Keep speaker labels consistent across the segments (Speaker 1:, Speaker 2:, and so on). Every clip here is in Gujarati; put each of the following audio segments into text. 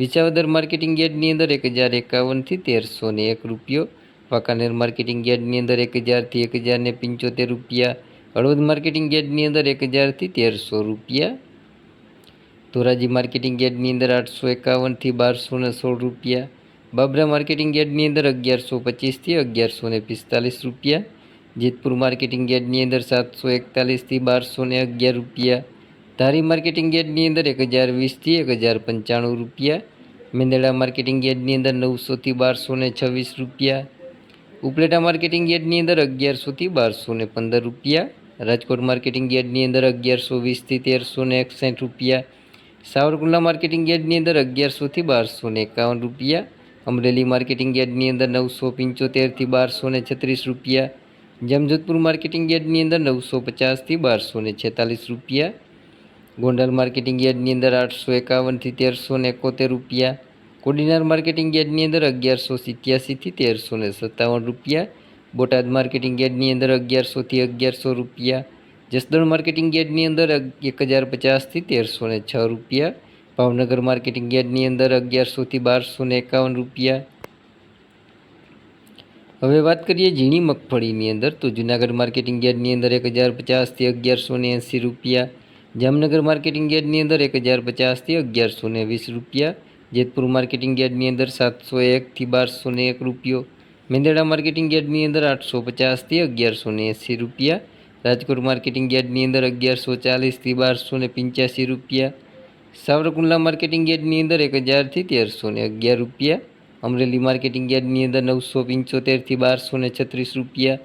Speaker 1: વિસાવદર માર્કેટિંગ યાર્ડની અંદર એક હજાર એકાવનથી તેરસો ને એક રૂપિયો, વાંકાનેર માર્કેટિંગ યાર્ડની અંદર એક હજારથી એક હજાર ને પંચોતેર રૂપિયા, હળવદ માર્કેટિંગ યાર્ડની અંદર એક હજારથી તેરસો રૂપિયા, ધોરાજી માર્કેટિંગ યાર્ડની અંદર આઠસો એકાવનથી બારસો ને સોળ રૂપિયા, બાબરા માર્કેટિંગ યાર્ડની અંદર અગિયારસો પચીસથી અગિયારસો ને પિસ્તાલીસ રૂપિયા, જેતપુર માર્કેટિંગ યાર્ડની અંદર સાતસો એકતાલીસથી બારસો ને અગિયાર રૂપિયા ધારી માર્કેટિંગ યાર્ડની અંદર એક હજાર વીસથી એક હજાર પંચાણું રૂપિયા, મેંદડા માર્કેટિંગ યાર્ડની અંદર નવસોથી બારસો ને છવ્વીસ રૂપિયા, ઉપલેટા માર્કેટિંગ યાર્ડની અંદર અગિયારસોથી બારસો ને પંદર રૂપિયા, રાજકોટ માર્કેટિંગ યાર્ડની અંદર અગિયારસો વીસથી તેરસો ને એકસઠ રૂપિયા, સાવરકુંડલા માર્કેટિંગ યાર્ડની અંદર અગિયારસોથી બારસો ને એકાવન રૂપિયા, અમરેલી માર્કેટિંગ યાર્ડની અંદર નવસો પંચોતેરથી બારસો ને છત્રીસ રૂપિયા, જમજોધપુર માર્કેટિંગ યાર્ડની અંદર નવસો પચાસથી બારસો ને છેતાલીસ રૂપિયા ગોંડલ માર્કેટિંગ યાર્ડની અંદર આઠસો એકાવનથી તેરસો ને એકોતેર રૂપિયા. કોડીનાર માર્કેટિંગ યાર્ડની અંદર અગિયારસો સિત્યાસીથી તેરસો ને સત્તાવન રૂપિયા. બોટાદ માર્કેટિંગ યાર્ડની અંદર અગિયારસોથી અગિયારસો રૂપિયા. જસદણ માર્કેટિંગ યાર્ડની અંદર એક હજાર પચાસથી તેરસો ને છ રૂપિયા. ભાવનગર માર્કેટિંગ યાર્ડની અંદર અગિયારસોથી બારસો ને એકાવન રૂપિયા. હવે વાત કરીએ ઝીણી મગફળીની અંદર, તો જુનાગઢ માર્કેટિંગ યાર્ડની અંદર એક હજાર પચાસથી અગિયારસો ને એંસી રૂપિયા. જામનગર માર્કેટિંગ યાર્ડની અંદર એક હજાર પચાસથી અગિયારસો ને વીસ રૂપિયા, જેતપુર માર્કેટિંગ યાર્ડની અંદર સાતસો એકથી બારસો ને એક રૂપિયો, મેંદડા માર્કેટિંગ યાર્ડની અંદર આઠસો પચાસથી અગિયારસો ને એંસી રૂપિયા, રાજકોટ માર્કેટિંગ યાર્ડની અંદર અગિયારસો ચાલીસથી બારસો ને પંચ્યાસી રૂપિયા, સાવરકુંડલા માર્કેટિંગ યાર્ડની અંદર એક હજારથી તેરસો ને અગિયાર રૂપિયા, અમરેલી માર્કેટિંગ યાર્ડની અંદર નવસો પંચોતેરથી બારસો ને છત્રીસ રૂપિયા,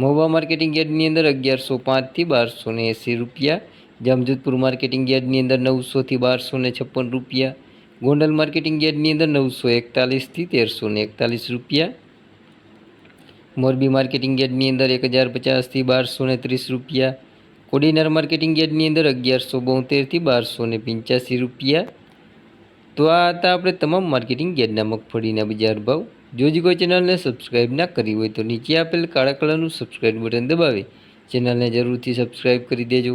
Speaker 1: મહુવા માર્કેટિંગ યાર્ડની અંદર અગિયારસો પાંચથી બારસો ને એંસી રૂપિયા જામજોધપુર માર્કેટિંગ યાર્ડની અંદર નવસોથી બારસો ને છપ્પન રૂપિયા, ગોંડલ માર્કેટિંગ યાર્ડની અંદર નવસો એકતાલીસથી તેરસો ને એકતાલીસ રૂપિયા, મોરબી માર્કેટિંગ યાર્ડની અંદર એક હજાર પચાસથી બારસો ને ત્રીસ રૂપિયા, કોડીનાર માર્કેટિંગ યાર્ડની અંદર અગિયારસો બોતેરથી બારસો ને પંચ્યાસી રૂપિયા. તો આ હતા આપણે તમામ માર્કેટિંગ યાર્ડના મગફળીના બજાર ભાવ. જો જ કોઈ ચેનલને સબસ્ક્રાઈબ ના કરી હોય તો નીચે આપેલ કાળા કલરનું સબસ્ક્રાઈબ બટન દબાવી. ચેનલને જરૂરથી સબસ્ક્રાઈબ કરી દેજો.